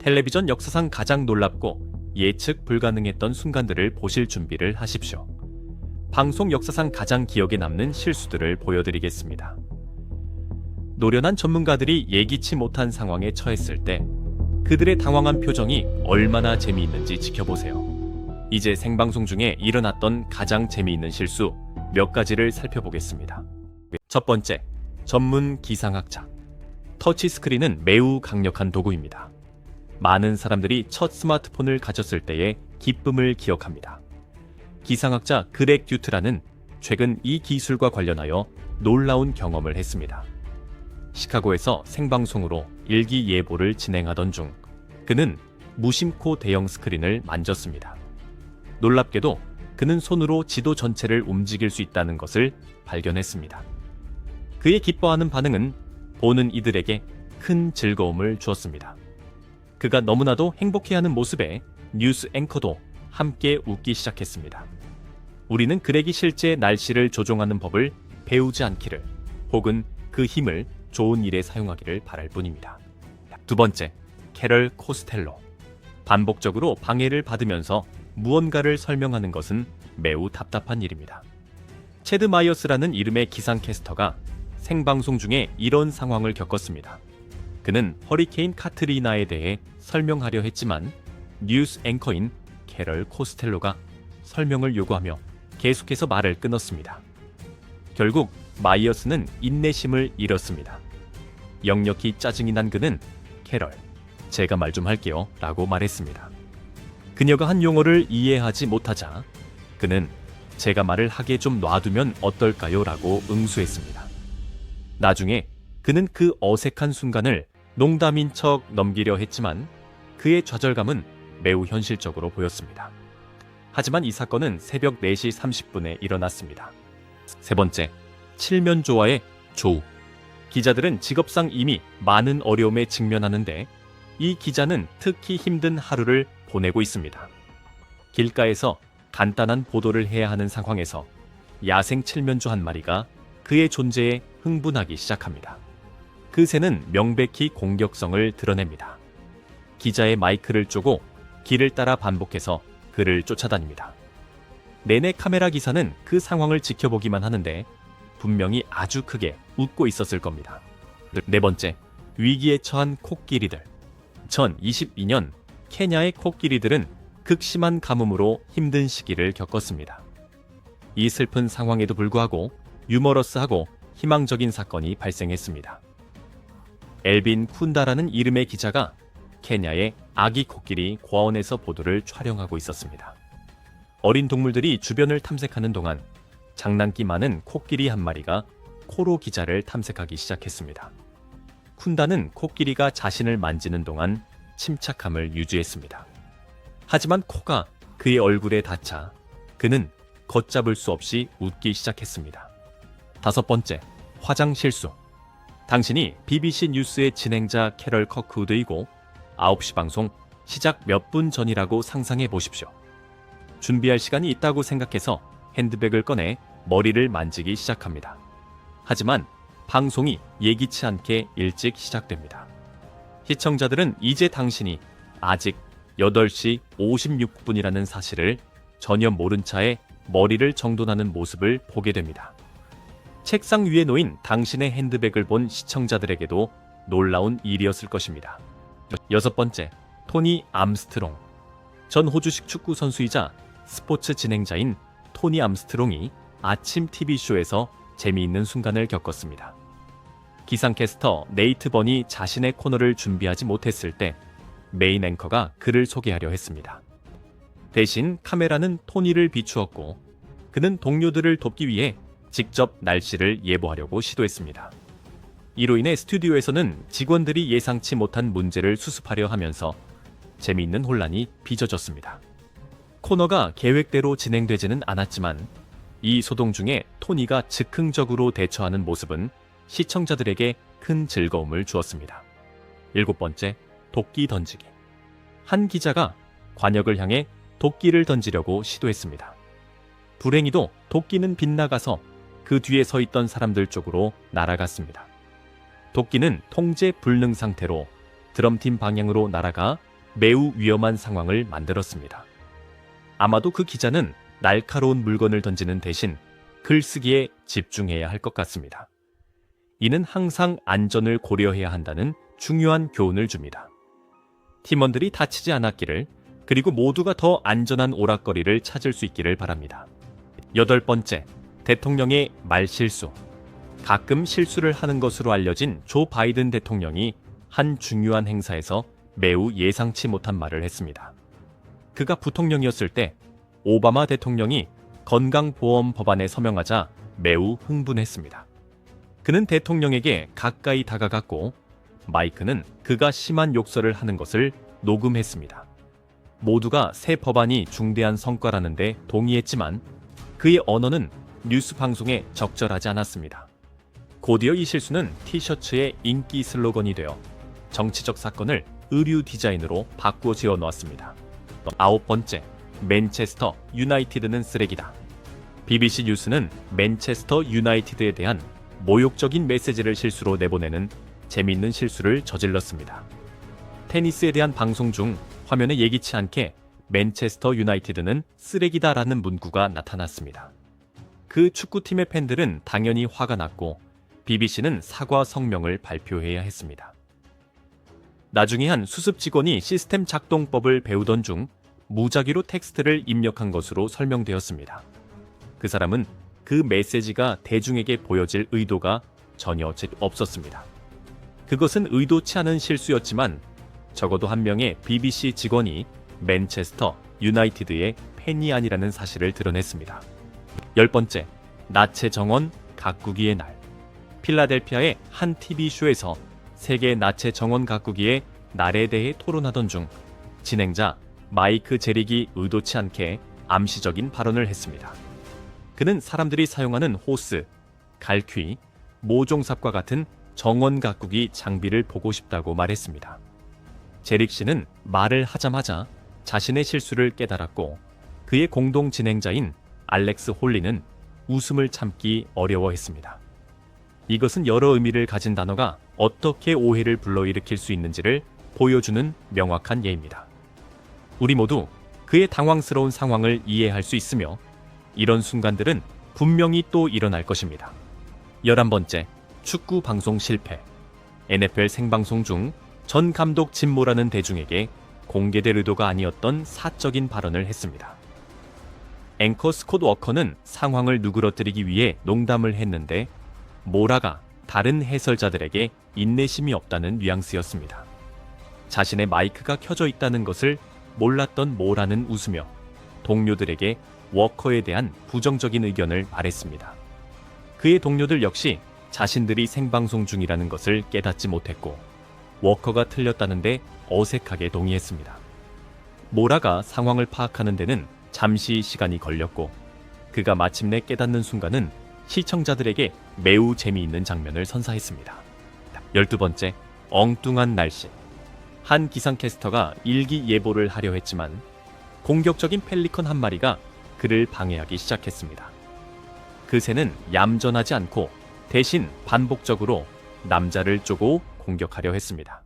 텔레비전 역사상 가장 놀랍고 예측 불가능했던 순간들을 보실 준비를 하십시오. 방송 역사상 가장 기억에 남는 실수들을 보여드리겠습니다. 노련한 전문가들이 예기치 못한 상황에 처했을 때 그들의 당황한 표정이 얼마나 재미있는지 지켜보세요. 이제 생방송 중에 일어났던 가장 재미있는 실수 몇 가지를 살펴보겠습니다. 첫 번째, 전문 기상학자. 터치 스크린은 매우 강력한 도구입니다. 많은 사람들이 첫 스마트폰을 가졌을 때의 기쁨을 기억합니다. 기상학자 그렉 듀트라는 최근 이 기술과 관련하여 놀라운 경험을 했습니다. 시카고에서 생방송으로 일기 예보를 진행하던 중 그는 무심코 대형 스크린을 만졌습니다. 놀랍게도 그는 손으로 지도 전체를 움직일 수 있다는 것을 발견했습니다. 그의 기뻐하는 반응은 보는 이들에게 큰 즐거움을 주었습니다. 그가 너무나도 행복해하는 모습에 뉴스 앵커도 함께 웃기 시작했습니다. 우리는 그렉이 실제 날씨를 조종하는 법을 배우지 않기를 혹은 그 힘을 좋은 일에 사용하기를 바랄 뿐입니다. 두 번째, 캐럴 코스텔로. 반복적으로 방해를 받으면서 무언가를 설명하는 것은 매우 답답한 일입니다. 체드 마이어스라는 이름의 기상캐스터가 생방송 중에 이런 상황을 겪었습니다. 그는 허리케인 카트리나에 대해 설명하려 했지만 뉴스 앵커인 캐럴 코스텔로가 설명을 요구하며 계속해서 말을 끊었습니다. 결국 마이어스는 인내심을 잃었습니다. 역력히 짜증이 난 그는 캐럴, 제가 말 좀 할게요 라고 말했습니다. 그녀가 한 용어를 이해하지 못하자 그는 제가 말을 하게 좀 놔두면 어떨까요? 라고 응수했습니다. 나중에 그는 그 어색한 순간을 농담인 척 넘기려 했지만 그의 좌절감은 매우 현실적으로 보였습니다. 하지만 이 사건은 새벽 4시 30분에 일어났습니다. 세 번째, 칠면조와의 조우. 기자들은 직업상 이미 많은 어려움에 직면하는데 이 기자는 특히 힘든 하루를 보내고 있습니다. 길가에서 간단한 보도를 해야 하는 상황에서 야생 칠면조 한 마리가 그의 존재에 흥분하기 시작합니다. 그 새는 명백히 공격성을 드러냅니다. 기자의 마이크를 쪼고 길을 따라 반복해서 그를 쫓아다닙니다. 내내 카메라 기사는 그 상황을 지켜보기만 하는데 분명히 아주 크게 웃고 있었을 겁니다. 네 번째, 위기에 처한 코끼리들. 2022년 케냐의 코끼리들은 극심한 가뭄으로 힘든 시기를 겪었습니다. 이 슬픈 상황에도 불구하고 유머러스하고 희망적인 사건이 발생했습니다. 엘빈 쿤다라는 이름의 기자가 케냐의 아기 코끼리 고아원에서 보도를 촬영하고 있었습니다. 어린 동물들이 주변을 탐색하는 동안 장난기 많은 코끼리 한 마리가 코로 기자를 탐색하기 시작했습니다. 쿤다는 코끼리가 자신을 만지는 동안 침착함을 유지했습니다. 하지만 코가 그의 얼굴에 닿자 그는 걷잡을 수 없이 웃기 시작했습니다. 다섯 번째, 화장 실수. 당신이 BBC 뉴스의 진행자 캐럴 커크우드이고 9시 방송 시작 몇 분 전이라고 상상해 보십시오. 준비할 시간이 있다고 생각해서 핸드백을 꺼내 머리를 만지기 시작합니다. 하지만 방송이 예기치 않게 일찍 시작됩니다. 시청자들은 이제 당신이 아직 8시 56분이라는 사실을 전혀 모른 채에 머리를 정돈하는 모습을 보게 됩니다. 책상 위에 놓인 당신의 핸드백을 본 시청자들에게도 놀라운 일이었을 것입니다. 여섯 번째, 토니 암스트롱. 전 호주식 축구 선수이자 스포츠 진행자인 토니 암스트롱이 아침 TV쇼에서 재미있는 순간을 겪었습니다. 기상캐스터 네이트 번이 자신의 코너를 준비하지 못했을 때 메인 앵커가 그를 소개하려 했습니다. 대신 카메라는 토니를 비추었고 그는 동료들을 돕기 위해 직접 날씨를 예보하려고 시도했습니다. 이로 인해 스튜디오에서는 직원들이 예상치 못한 문제를 수습하려 하면서 재미있는 혼란이 빚어졌습니다. 코너가 계획대로 진행되지는 않았지만 이 소동 중에 토니가 즉흥적으로 대처하는 모습은 시청자들에게 큰 즐거움을 주었습니다. 일곱 번째, 도끼 던지기. 한 기자가 관역을 향해 도끼를 던지려고 시도했습니다. 불행히도 도끼는 빗나가서 그 뒤에 서 있던 사람들 쪽으로 날아갔습니다. 도끼는 통제 불능 상태로 드럼팀 방향으로 날아가 매우 위험한 상황을 만들었습니다. 아마도 그 기자는 날카로운 물건을 던지는 대신 글쓰기에 집중해야 할 것 같습니다. 이는 항상 안전을 고려해야 한다는 중요한 교훈을 줍니다. 팀원들이 다치지 않았기를 그리고 모두가 더 안전한 오락거리를 찾을 수 있기를 바랍니다. 여덟 번째, 대통령의 말실수. 가끔 실수를 하는 것으로 알려진 조 바이든 대통령이 한 중요한 행사에서 매우 예상치 못한 말을 했습니다. 그가 부통령이었을 때 오바마 대통령이 건강보험 법안에 서명하자 매우 흥분했습니다. 그는 대통령에게 가까이 다가갔고 마이크는 그가 심한 욕설을 하는 것을 녹음했습니다. 모두가 새 법안이 중대한 성과라는데 동의했지만 그의 언어는 뉴스 방송에 적절하지 않았습니다. 곧이어 이 실수는 티셔츠의 인기 슬로건이 되어 정치적 사건을 의류 디자인으로 바꾸어 지어 놓았습니다. 아홉 번째, 맨체스터 유나이티드는 쓰레기다. BBC 뉴스는 맨체스터 유나이티드에 대한 모욕적인 메시지를 실수로 내보내는 재미있는 실수를 저질렀습니다. 테니스에 대한 방송 중 화면에 예기치 않게 맨체스터 유나이티드는 쓰레기다라는 문구가 나타났습니다. 그 축구팀의 팬들은 당연히 화가 났고 BBC는 사과 성명을 발표해야 했습니다. 나중에 한 수습 직원이 시스템 작동법을 배우던 중 무작위로 텍스트를 입력한 것으로 설명되었습니다. 그 사람은 그 메시지가 대중에게 보여질 의도가 전혀 없었습니다. 그것은 의도치 않은 실수였지만 적어도 한 명의 BBC 직원이 맨체스터 유나이티드의 팬이 아니라는 사실을 드러냈습니다. 열 번째, 나체 정원 가꾸기의 날. 필라델피아의 한 TV쇼에서 세계 나체 정원 가꾸기의 날에 대해 토론하던 중 진행자 마이크 제릭이 의도치 않게 암시적인 발언을 했습니다. 그는 사람들이 사용하는 호스, 갈퀴, 모종삽과 같은 정원 가꾸기 장비를 보고 싶다고 말했습니다. 제릭 씨는 말을 하자마자 자신의 실수를 깨달았고 그의 공동 진행자인 알렉스 홀리는 웃음을 참기 어려워했습니다. 이것은 여러 의미를 가진 단어가 어떻게 오해를 불러일으킬 수 있는지를 보여주는 명확한 예입니다. 우리 모두 그의 당황스러운 상황을 이해할 수 있으며 이런 순간들은 분명히 또 일어날 것입니다. 11번째, 축구 방송 실패. NFL 생방송 중 전 감독 진모라는 대중에게 공개될 의도가 아니었던 사적인 발언을 했습니다. 앵커 스콧 워커는 상황을 누그러뜨리기 위해 농담을 했는데 모라가 다른 해설자들에게 인내심이 없다는 뉘앙스였습니다. 자신의 마이크가 켜져 있다는 것을 몰랐던 모라는 웃으며 동료들에게 워커에 대한 부정적인 의견을 말했습니다. 그의 동료들 역시 자신들이 생방송 중이라는 것을 깨닫지 못했고 워커가 틀렸다는데 어색하게 동의했습니다. 모라가 상황을 파악하는 데는 잠시 시간이 걸렸고 그가 마침내 깨닫는 순간은 시청자들에게 매우 재미있는 장면을 선사했습니다. 12번째, 엉뚱한 날씨. 한 기상캐스터가 일기 예보를 하려 했지만 공격적인 펠리컨 한 마리가 그를 방해하기 시작했습니다. 그 새는 얌전하지 않고 대신 반복적으로 남자를 쪼고 공격하려 했습니다.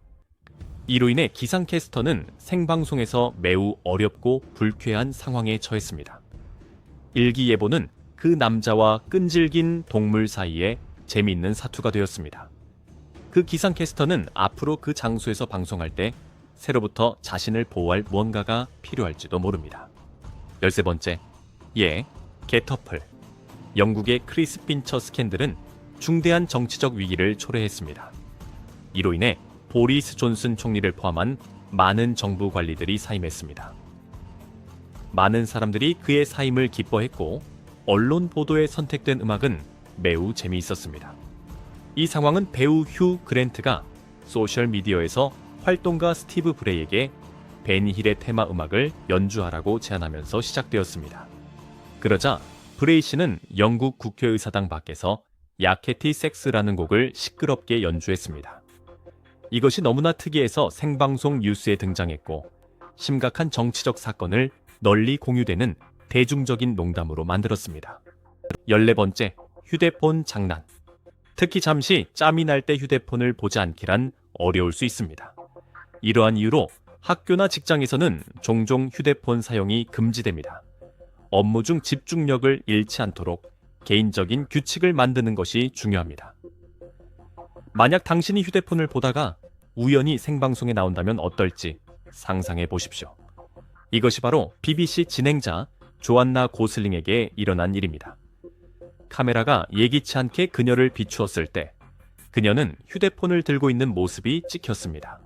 이로 인해 기상캐스터는 생방송에서 매우 어렵고 불쾌한 상황에 처했습니다. 일기예보는 그 남자와 끈질긴 동물 사이에 재미있는 사투가 되었습니다. 그 기상캐스터는 앞으로 그 장소에서 방송할 때 새로부터 자신을 보호할 무언가가 필요할지도 모릅니다. 13번째, 예, 게터플. 영국의 크리스 핀처 스캔들은 중대한 정치적 위기를 초래했습니다. 이로 인해 보리스 존슨 총리를 포함한 많은 정부 관리들이 사임했습니다. 많은 사람들이 그의 사임을 기뻐했고 언론 보도에 선택된 음악은 매우 재미있었습니다. 이 상황은 배우 휴 그랜트가 소셜 미디어에서 활동가 스티브 브레이에게 벤 힐의 테마 음악을 연주하라고 제안하면서 시작되었습니다. 그러자 브레이 씨는 영국 국회의사당 밖에서 야케티 섹스라는 곡을 시끄럽게 연주했습니다. 이것이 너무나 특이해서 생방송 뉴스에 등장했고 심각한 정치적 사건을 널리 공유되는 대중적인 농담으로 만들었습니다. 14번째, 휴대폰 장난. 특히 잠시 짬이 날 때 휴대폰을 보지 않기란 어려울 수 있습니다. 이러한 이유로 학교나 직장에서는 종종 휴대폰 사용이 금지됩니다. 업무 중 집중력을 잃지 않도록 개인적인 규칙을 만드는 것이 중요합니다. 만약 당신이 휴대폰을 보다가 우연히 생방송에 나온다면 어떨지 상상해 보십시오. 이것이 바로 BBC 진행자 조안나 고슬링에게 일어난 일입니다. 카메라가 예기치 않게 그녀를 비추었을 때 그녀는 휴대폰을 들고 있는 모습이 찍혔습니다.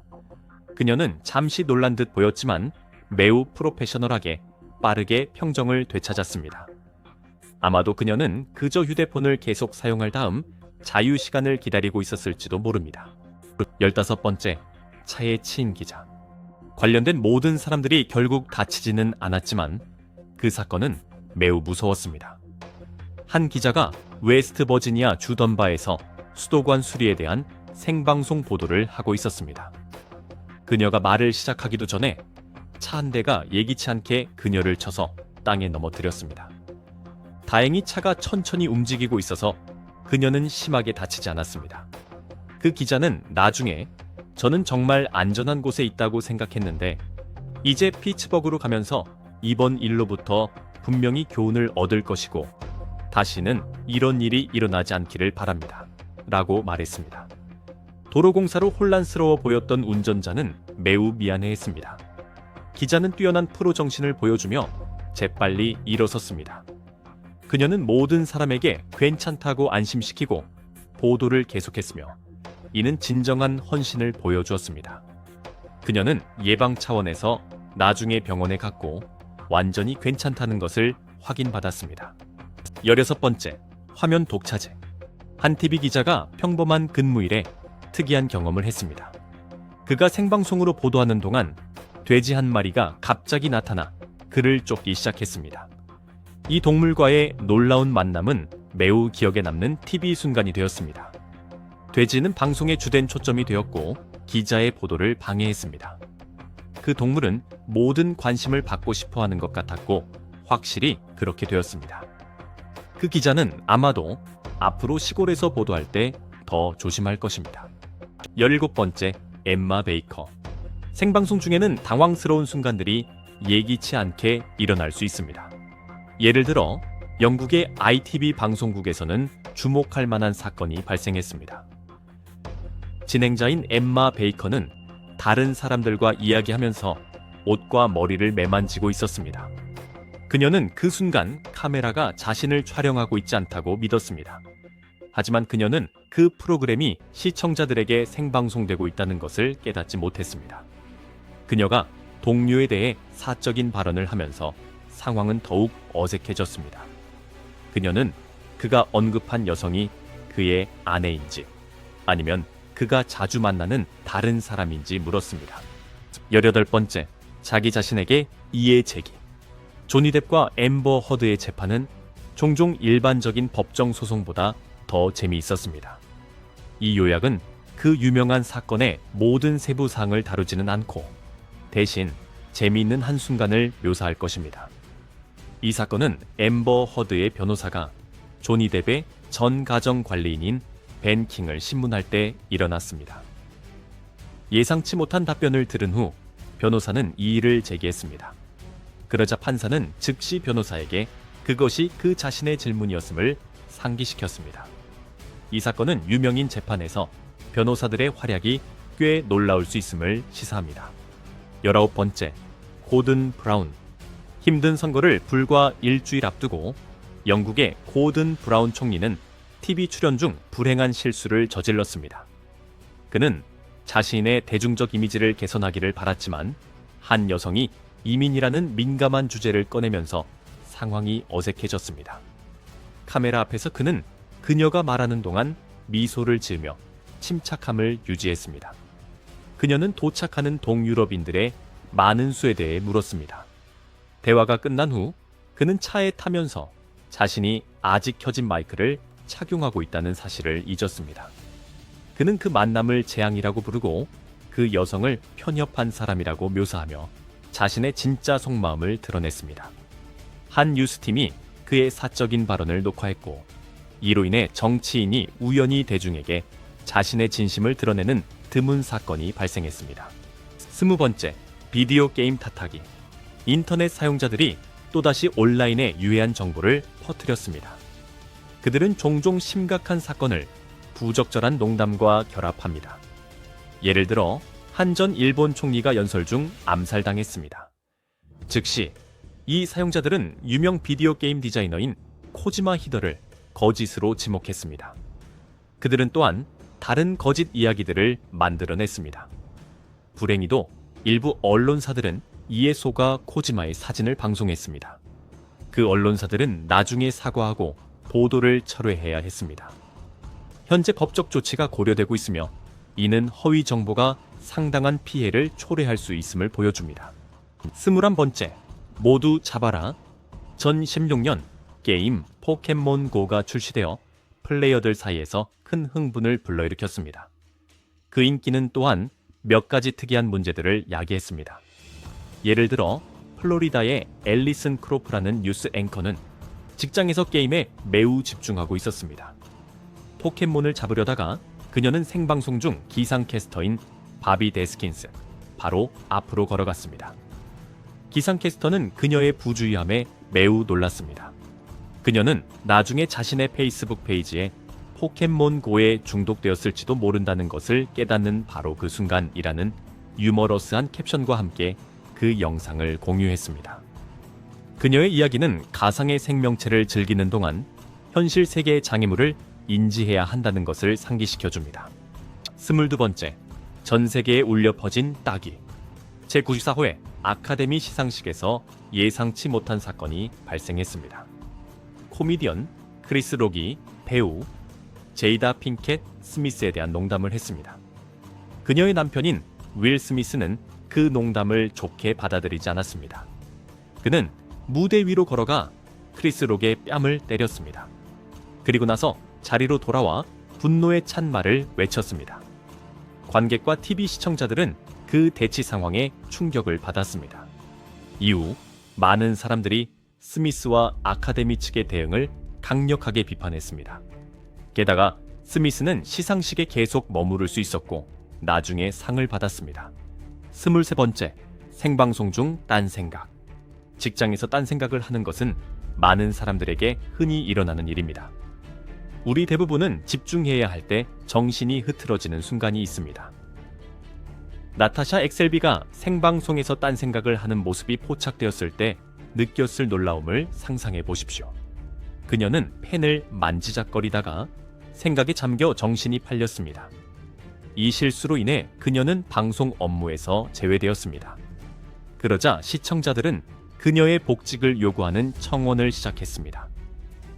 그녀는 잠시 놀란 듯 보였지만 매우 프로페셔널하게 빠르게 평정을 되찾았습니다. 아마도 그녀는 그저 휴대폰을 계속 사용할 다음 자유 시간을 기다리고 있었을지도 모릅니다. 15번째, 차에 치인 기자. 관련된 모든 사람들이 결국 다치지는 않았지만 그 사건은 매우 무서웠습니다. 한 기자가 웨스트 버지니아 주던바에서 수도관 수리에 대한 생방송 보도를 하고 있었습니다. 그녀가 말을 시작하기도 전에 차 한 대가 예기치 않게 그녀를 쳐서 땅에 넘어뜨렸습니다. 다행히 차가 천천히 움직이고 있어서 그녀는 심하게 다치지 않았습니다. 그 기자는 나중에 저는 정말 안전한 곳에 있다고 생각했는데 이제 피츠버그로 가면서 이번 일로부터 분명히 교훈을 얻을 것이고 다시는 이런 일이 일어나지 않기를 바랍니다. 라고 말했습니다. 도로공사로 혼란스러워 보였던 운전자는 매우 미안해했습니다. 기자는 뛰어난 프로 정신을 보여주며 재빨리 일어섰습니다. 그녀는 모든 사람에게 괜찮다고 안심시키고 보도를 계속했으며 이는 진정한 헌신을 보여주었습니다. 그녀는 예방 차원에서 나중에 병원에 갔고 완전히 괜찮다는 것을 확인받았습니다. 16번째, 화면 독차제. 한 TV 기자가 평범한 근무일에 특이한 경험을 했습니다. 그가 생방송으로 보도하는 동안 돼지 한 마리가 갑자기 나타나 그를 쫓기 시작했습니다. 이 동물과의 놀라운 만남은 매우 기억에 남는 TV 순간이 되었습니다. 돼지는 방송의 주된 초점이 되었고 기자의 보도를 방해했습니다. 그 동물은 모든 관심을 받고 싶어 하는 것 같았고 확실히 그렇게 되었습니다. 그 기자는 아마도 앞으로 시골에서 보도할 때 더 조심할 것입니다. 17번째, 엠마 베이커. 생방송 중에는 당황스러운 순간들이 예기치 않게 일어날 수 있습니다. 예를 들어, 영국의 ITV 방송국에서는 주목할 만한 사건이 발생했습니다. 진행자인 엠마 베이커는 다른 사람들과 이야기하면서 옷과 머리를 매만지고 있었습니다. 그녀는 그 순간 카메라가 자신을 촬영하고 있지 않다고 믿었습니다. 하지만 그녀는 그 프로그램이 시청자들에게 생방송되고 있다는 것을 깨닫지 못했습니다. 그녀가 동료에 대해 사적인 발언을 하면서 상황은 더욱 어색해졌습니다. 그녀는 그가 언급한 여성이 그의 아내인지 아니면 그가 자주 만나는 다른 사람인지 물었습니다. 18번째, 자기 자신에게 이해 제기. 조니 뎁과 엠버 허드의 재판은 종종 일반적인 법정 소송보다 더 재미있었습니다. 이 요약은 그 유명한 사건의 모든 세부 사항을 다루지는 않고 대신 재미있는 한순간을 묘사할 것입니다. 이 사건은 엠버 허드의 변호사가 조니 뎁의 전 가정 관리인인 벤 킹을 신문할 때 일어났습니다. 예상치 못한 답변을 들은 후 변호사는 이의를 제기했습니다. 그러자 판사는 즉시 변호사에게 그것이 그 자신의 질문이었음을 상기시켰습니다. 이 사건은 유명인 재판에서 변호사들의 활약이 꽤 놀라울 수 있음을 시사합니다. 19번째, 고든 브라운. 힘든 선거를 불과 일주일 앞두고 영국의 고든 브라운 총리는 TV 출연 중 불행한 실수를 저질렀습니다. 그는 자신의 대중적 이미지를 개선하기를 바랐지만 한 여성이 이민이라는 민감한 주제를 꺼내면서 상황이 어색해졌습니다. 카메라 앞에서 그는 그녀가 말하는 동안 미소를 지으며 침착함을 유지했습니다. 그녀는 도착하는 동유럽인들의 많은 수에 대해 물었습니다. 대화가 끝난 후 그는 차에 타면서 자신이 아직 켜진 마이크를 착용하고 있다는 사실을 잊었습니다. 그는 그 만남을 재앙이라고 부르고 그 여성을 편협한 사람이라고 묘사하며 자신의 진짜 속마음을 드러냈습니다. 한 뉴스팀이 그의 사적인 발언을 녹화했고 이로 인해 정치인이 우연히 대중에게 자신의 진심을 드러내는 드문 사건이 발생했습니다. 스무 번째, 비디오 게임 탓하기. 인터넷 사용자들이 또다시 온라인에 유해한 정보를 퍼뜨렸습니다. 그들은 종종 심각한 사건을 부적절한 농담과 결합합니다. 예를 들어 한전 일본 총리가 연설 중 암살당했습니다. 즉시 이 사용자들은 유명 비디오 게임 디자이너인 코지마 히더를 거짓으로 지목했습니다. 그들은 또한 다른 거짓 이야기들을 만들어냈습니다. 불행히도 일부 언론사들은 이에 속아 코지마의 사진을 방송했습니다. 그 언론사들은 나중에 사과하고 보도를 철회해야 했습니다. 현재 법적 조치가 고려되고 있으며 이는 허위 정보가 상당한 피해를 초래할 수 있음을 보여줍니다. 스물한 번째, 모두 잡아라. 전 16년 게임 포켓몬고가 출시되어 플레이어들 사이에서 큰 흥분을 불러일으켰습니다. 그 인기는 또한 몇 가지 특이한 문제들을 야기했습니다. 예를 들어 플로리다의 앨리슨 크로프라는 뉴스 앵커는 직장에서 게임에 매우 집중하고 있었습니다. 포켓몬을 잡으려다가 그녀는 생방송 중 기상캐스터인 바비 데스킨스 바로 앞으로 걸어갔습니다. 기상캐스터는 그녀의 부주의함에 매우 놀랐습니다. 그녀는 나중에 자신의 페이스북 페이지에 포켓몬 고에 중독되었을지도 모른다는 것을 깨닫는 바로 그 순간이라는 유머러스한 캡션과 함께 그 영상을 공유했습니다. 그녀의 이야기는 가상의 생명체를 즐기는 동안 현실 세계의 장애물을 인지해야 한다는 것을 상기시켜 줍니다. 스물두 번째, 전 세계에 울려 퍼진 따기. 제94회 아카데미 시상식에서 예상치 못한 사건이 발생했습니다. 코미디언 크리스 록이 배우 제이다 핑켓 스미스에 대한 농담을 했습니다. 그녀의 남편인 윌 스미스는 그 농담을 좋게 받아들이지 않았습니다. 그는 무대 위로 걸어가 크리스 록의 뺨을 때렸습니다. 그리고 나서 자리로 돌아와 분노에 찬 말을 외쳤습니다. 관객과 TV 시청자들은 그 대치 상황에 충격을 받았습니다. 이후 많은 사람들이 스미스와 아카데미 측의 대응을 강력하게 비판했습니다. 게다가 스미스는 시상식에 계속 머무를 수 있었고 나중에 상을 받았습니다. 23번째, 생방송 중 딴 생각. 직장에서 딴 생각을 하는 것은 많은 사람들에게 흔히 일어나는 일입니다. 우리 대부분은 집중해야 할 때 정신이 흐트러지는 순간이 있습니다. 나타샤 엑셀비가 생방송에서 딴 생각을 하는 모습이 포착되었을 때 느꼈을 놀라움을 상상해 보십시오. 그녀는 펜을 만지작거리다가 생각에 잠겨 정신이 팔렸습니다. 이 실수로 인해 그녀는 방송 업무에서 제외되었습니다. 그러자 시청자들은 그녀의 복직을 요구하는 청원을 시작했습니다.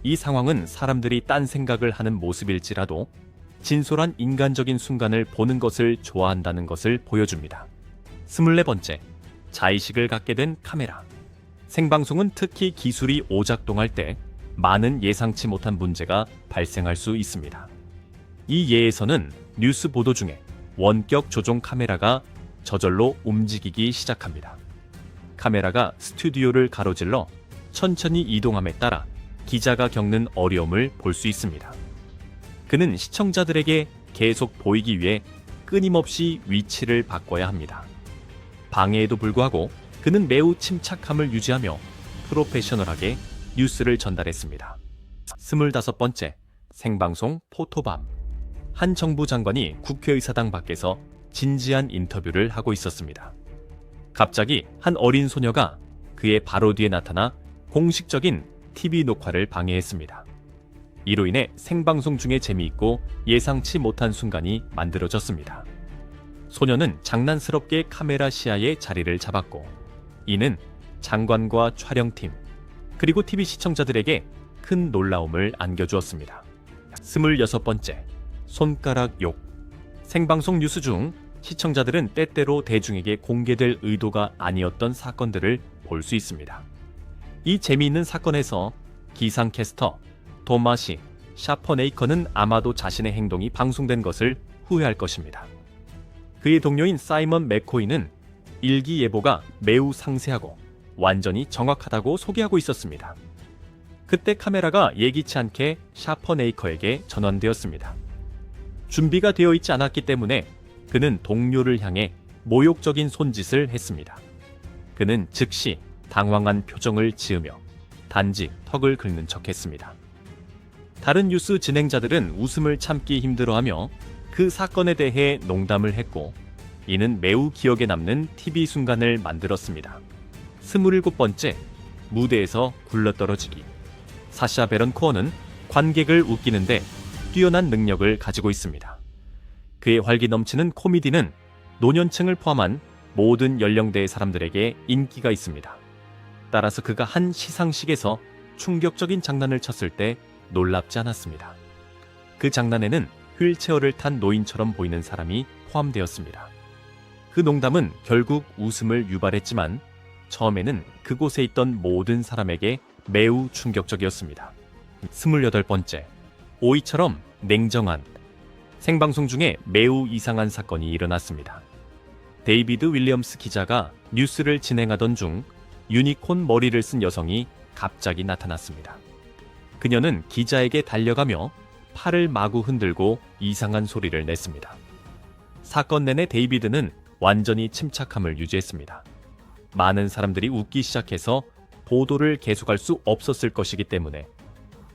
이 상황은 사람들이 딴 생각을 하는 모습일지라도 진솔한 인간적인 순간을 보는 것을 좋아한다는 것을 보여줍니다. 24번째, 자의식을 갖게 된 카메라. 생방송은 특히 기술이 오작동할 때 많은 예상치 못한 문제가 발생할 수 있습니다. 이 예에서는 뉴스 보도 중에 원격 조종 카메라가 저절로 움직이기 시작합니다. 카메라가 스튜디오를 가로질러 천천히 이동함에 따라 기자가 겪는 어려움을 볼 수 있습니다. 그는 시청자들에게 계속 보이기 위해 끊임없이 위치를 바꿔야 합니다. 방해에도 불구하고 그는 매우 침착함을 유지하며 프로페셔널하게 뉴스를 전달했습니다. 스물다섯 번째 생방송 포토밤 한 정부 장관이 국회의사당 밖에서 진지한 인터뷰를 하고 있었습니다. 갑자기 한 어린 소녀가 그의 바로 뒤에 나타나 공식적인 TV 녹화를 방해했습니다. 이로 인해 생방송 중에 재미있고 예상치 못한 순간이 만들어졌습니다. 소녀는 장난스럽게 카메라 시야에 자리를 잡았고, 이는 장관과 촬영팀, 그리고 TV 시청자들에게 큰 놀라움을 안겨주었습니다. 스물여섯 번째, 손가락 욕. 생방송 뉴스 중 시청자들은 때때로 대중에게 공개될 의도가 아니었던 사건들을 볼 수 있습니다. 이 재미있는 사건에서 기상캐스터 도마시 샤퍼네이커는 아마도 자신의 행동이 방송된 것을 후회할 것입니다. 그의 동료인 사이먼 맥코이는 일기예보가 매우 상세하고 완전히 정확하다고 소개하고 있었습니다. 그때 카메라가 예기치 않게 샤퍼네이커에게 전환되었습니다. 준비가 되어 있지 않았기 때문에 그는 동료를 향해 모욕적인 손짓을 했습니다. 그는 즉시 당황한 표정을 지으며 단지 턱을 긁는 척 했습니다. 다른 뉴스 진행자들은 웃음을 참기 힘들어하며 그 사건에 대해 농담을 했고 이는 매우 기억에 남는 TV 순간을 만들었습니다. 27번째 무대에서 굴러떨어지기 사샤 베런 코어는 관객을 웃기는데 뛰어난 능력을 가지고 있습니다. 그의 활기 넘치는 코미디는 노년층을 포함한 모든 연령대의 사람들에게 인기가 있습니다. 따라서 그가 한 시상식에서 충격적인 장난을 쳤을 때 놀랍지 않았습니다. 그 장난에는 휠체어를 탄 노인처럼 보이는 사람이 포함되었습니다. 그 농담은 결국 웃음을 유발했지만 처음에는 그곳에 있던 모든 사람에게 매우 충격적이었습니다. 28번째. 오이처럼 냉정한 생방송 중에 매우 이상한 사건이 일어났습니다. 데이비드 윌리엄스 기자가 뉴스를 진행하던 중 유니콘 머리를 쓴 여성이 갑자기 나타났습니다. 그녀는 기자에게 달려가며 팔을 마구 흔들고 이상한 소리를 냈습니다. 사건 내내 데이비드는 완전히 침착함을 유지했습니다. 많은 사람들이 웃기 시작해서 보도를 계속할 수 없었을 것이기 때문에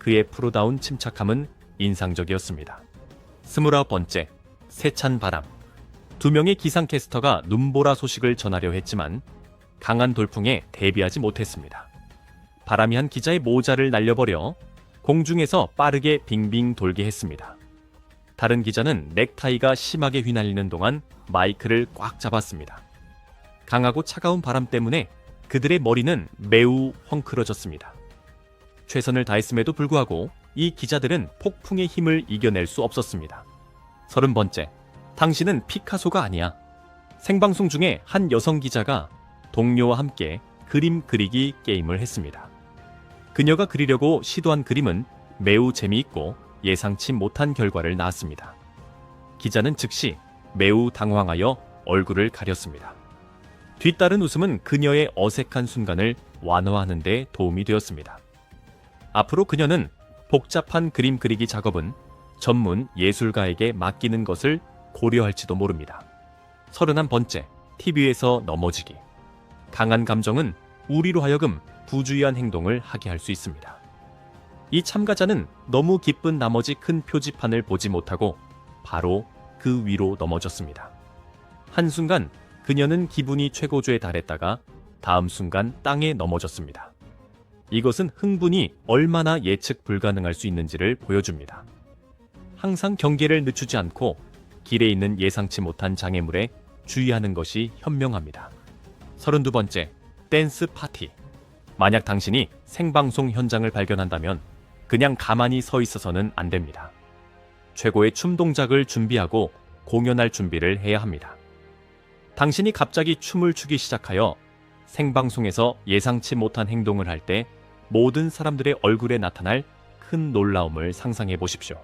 그의 프로다운 침착함은 인상적이었습니다. 스물아홉 번째, 세찬 바람. 두 명의 기상캐스터가 눈보라 소식을 전하려 했지만 강한 돌풍에 대비하지 못했습니다. 바람이 한 기자의 모자를 날려버려 공중에서 빠르게 빙빙 돌게 했습니다. 다른 기자는 넥타이가 심하게 휘날리는 동안 마이크를 꽉 잡았습니다. 강하고 차가운 바람 때문에 그들의 머리는 매우 헝클어졌습니다. 최선을 다했음에도 불구하고 이 기자들은 폭풍의 힘을 이겨낼 수 없었습니다. 서른 번째, 당신은 피카소가 아니야. 생방송 중에 한 여성 기자가 동료와 함께 그림 그리기 게임을 했습니다. 그녀가 그리려고 시도한 그림은 매우 재미있고 예상치 못한 결과를 낳았습니다. 기자는 즉시 매우 당황하여 얼굴을 가렸습니다. 뒤따른 웃음은 그녀의 어색한 순간을 완화하는 데 도움이 되었습니다. 앞으로 그녀는 복잡한 그림 그리기 작업은 전문 예술가에게 맡기는 것을 고려할지도 모릅니다. 서른한 번째, TV에서 넘어지기. 강한 감정은 우리로 하여금 부주의한 행동을 하게 할 수 있습니다. 이 참가자는 너무 기쁜 나머지 큰 표지판을 보지 못하고 바로 그 위로 넘어졌습니다. 한순간 그녀는 기분이 최고조에 달했다가 다음 순간 땅에 넘어졌습니다. 이것은 흥분이 얼마나 예측 불가능할 수 있는지를 보여줍니다. 항상 경계를 늦추지 않고 길에 있는 예상치 못한 장애물에 주의하는 것이 현명합니다. 32번째, 댄스 파티. 만약 당신이 생방송 현장을 발견한다면 그냥 가만히 서 있어서는 안 됩니다. 최고의 춤 동작을 준비하고 공연할 준비를 해야 합니다. 당신이 갑자기 춤을 추기 시작하여 생방송에서 예상치 못한 행동을 할 때 모든 사람들의 얼굴에 나타날 큰 놀라움을 상상해 보십시오.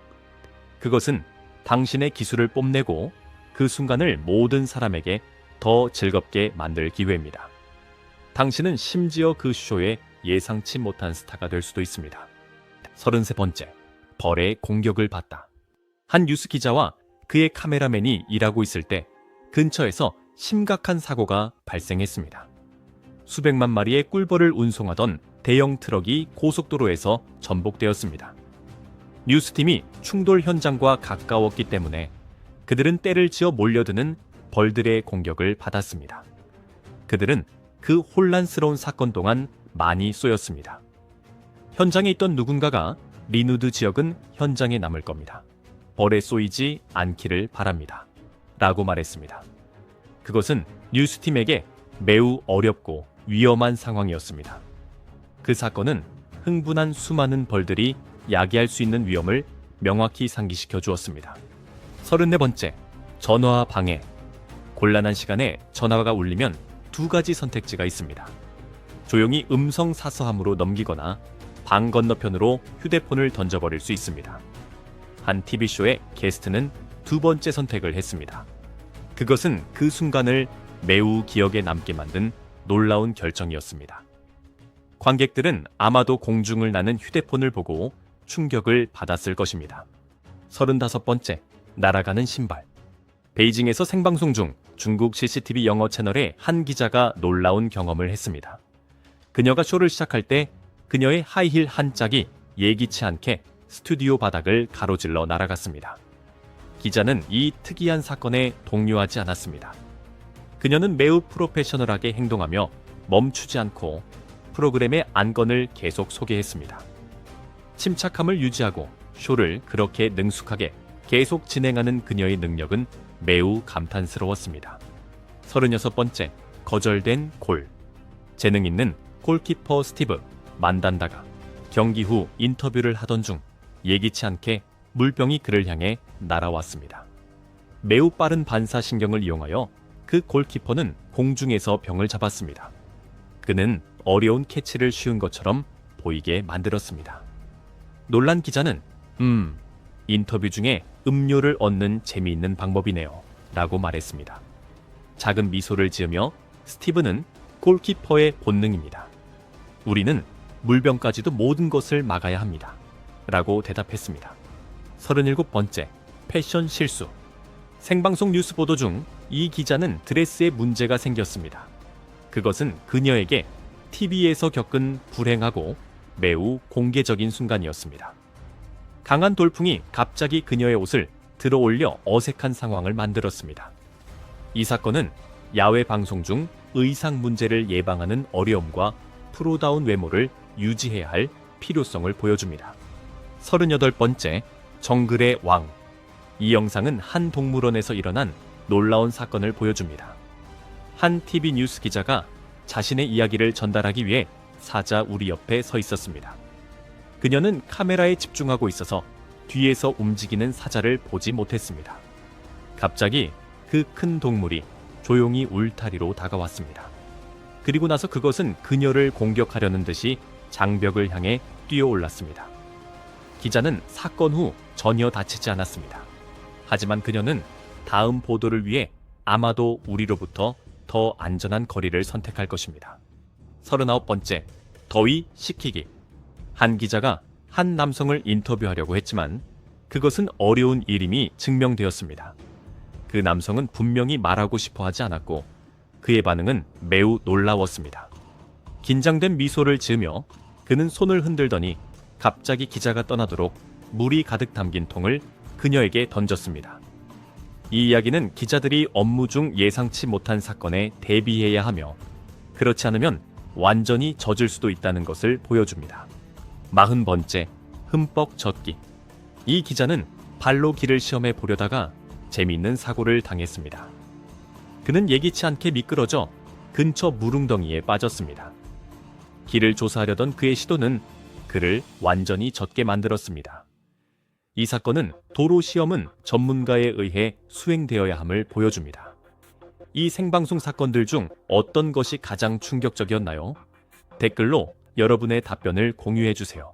그것은 당신의 기술을 뽐내고 그 순간을 모든 사람에게 더 즐겁게 만들 기회입니다. 당신은 심지어 그 쇼에 예상치 못한 스타가 될 수도 있습니다. 33번째, 벌의 공격을 받다. 한 뉴스 기자와 그의 카메라맨이 일하고 있을 때 근처에서 심각한 사고가 발생했습니다. 수백만 마리의 꿀벌을 운송하던 대형 트럭이 고속도로에서 전복되었습니다. 뉴스팀이 충돌 현장과 가까웠기 때문에 그들은 때를 지어 몰려드는 벌들의 공격을 받았습니다. 그들은 그 혼란스러운 사건 동안 많이 쏘였습니다. 현장에 있던 누군가가 리누드 지역은 현장에 남을 겁니다. 벌에 쏘이지 않기를 바랍니다. 라고 말했습니다. 그것은 뉴스팀에게 매우 어렵고 위험한 상황이었습니다. 그 사건은 흥분한 수많은 벌들이 야기할 수 있는 위험을 명확히 상기시켜 주었습니다. 34번째, 전화 방해. 곤란한 시간에 전화가 울리면 두 가지 선택지가 있습니다. 조용히 음성 사서함으로 넘기거나 방 건너편으로 휴대폰을 던져버릴 수 있습니다. 한 TV쇼의 게스트는 두 번째 선택을 했습니다. 그것은 그 순간을 매우 기억에 남게 만든 놀라운 결정이었습니다. 관객들은 아마도 공중을 나는 휴대폰을 보고 충격을 받았을 것입니다. 35번째, 날아가는 신발. 베이징에서 생방송 중 중국 CCTV 영어 채널의 한 기자가 놀라운 경험을 했습니다. 그녀가 쇼를 시작할 때 그녀의 하이힐 한 짝이 예기치 않게 스튜디오 바닥을 가로질러 날아갔습니다. 기자는 이 특이한 사건에 동요하지 않았습니다. 그녀는 매우 프로페셔널하게 행동하며 멈추지 않고 프로그램의 안건을 계속 소개했습니다. 침착함을 유지하고 쇼를 그렇게 능숙하게 계속 진행하는 그녀의 능력은 매우 감탄스러웠습니다. 36번째, 거절된 골. 재능 있는 골키퍼 스티브 만단다가 경기 후 인터뷰를 하던 중 예기치 않게 물병이 그를 향해 날아왔습니다. 매우 빠른 반사신경을 이용하여 그 골키퍼는 공중에서 병을 잡았습니다. 그는 어려운 캐치를 쉬운 것처럼 보이게 만들었습니다. 놀란 기자는 음, 인터뷰 중에 음료를 얻는 재미있는 방법이네요. 라고 말했습니다. 작은 미소를 지으며 스티브는 골키퍼의 본능입니다. 우리는 물병까지도 모든 것을 막아야 합니다. 라고 대답했습니다. 37번째, 패션 실수. 생방송 뉴스 보도 중 이 기자는 드레스에 문제가 생겼습니다. 그것은 그녀에게 TV에서 겪은 불행하고 매우 공개적인 순간이었습니다. 강한 돌풍이 갑자기 그녀의 옷을 들어 올려 어색한 상황을 만들었습니다. 이 사건은 야외 방송 중 의상 문제를 예방하는 어려움과 프로다운 외모를 유지해야 할 필요성을 보여줍니다. 38번째, 정글의 왕. 이 영상은 한 동물원에서 일어난 놀라운 사건을 보여줍니다. 한 TV 뉴스 기자가 자신의 이야기를 전달하기 위해 사자 우리 옆에 서 있었습니다. 그녀는 카메라에 집중하고 있어서 뒤에서 움직이는 사자를 보지 못했습니다. 갑자기 그 큰 동물이 조용히 울타리로 다가왔습니다. 그리고 나서 그것은 그녀를 공격하려는 듯이 장벽을 향해 뛰어올랐습니다. 기자는 사건 후 전혀 다치지 않았습니다. 하지만 그녀는 다음 보도를 위해 아마도 우리로부터 더 안전한 거리를 선택할 것입니다. 39번째, 더위 식히기. 한 기자가 한 남성을 인터뷰하려고 했지만 그것은 어려운 일임이 증명되었습니다. 그 남성은 분명히 말하고 싶어 하지 않았고 그의 반응은 매우 놀라웠습니다. 긴장된 미소를 지으며 그는 손을 흔들더니 갑자기 기자가 떠나도록 물이 가득 담긴 통을 그녀에게 던졌습니다. 이 이야기는 기자들이 업무 중 예상치 못한 사건에 대비해야 하며 그렇지 않으면 완전히 젖을 수도 있다는 것을 보여줍니다. 마흔 번째, 흠뻑 젖기. 이 기자는 발로 길을 시험해 보려다가 재미있는 사고를 당했습니다. 그는 예기치 않게 미끄러져 근처 무릉덩이에 빠졌습니다. 길을 조사하려던 그의 시도는 그를 완전히 젖게 만들었습니다. 이 사건은 도로 시험은 전문가에 의해 수행되어야 함을 보여줍니다. 이 생방송 사건들 중 어떤 것이 가장 충격적이었나요? 댓글로 여러분의 답변을 공유해 주세요.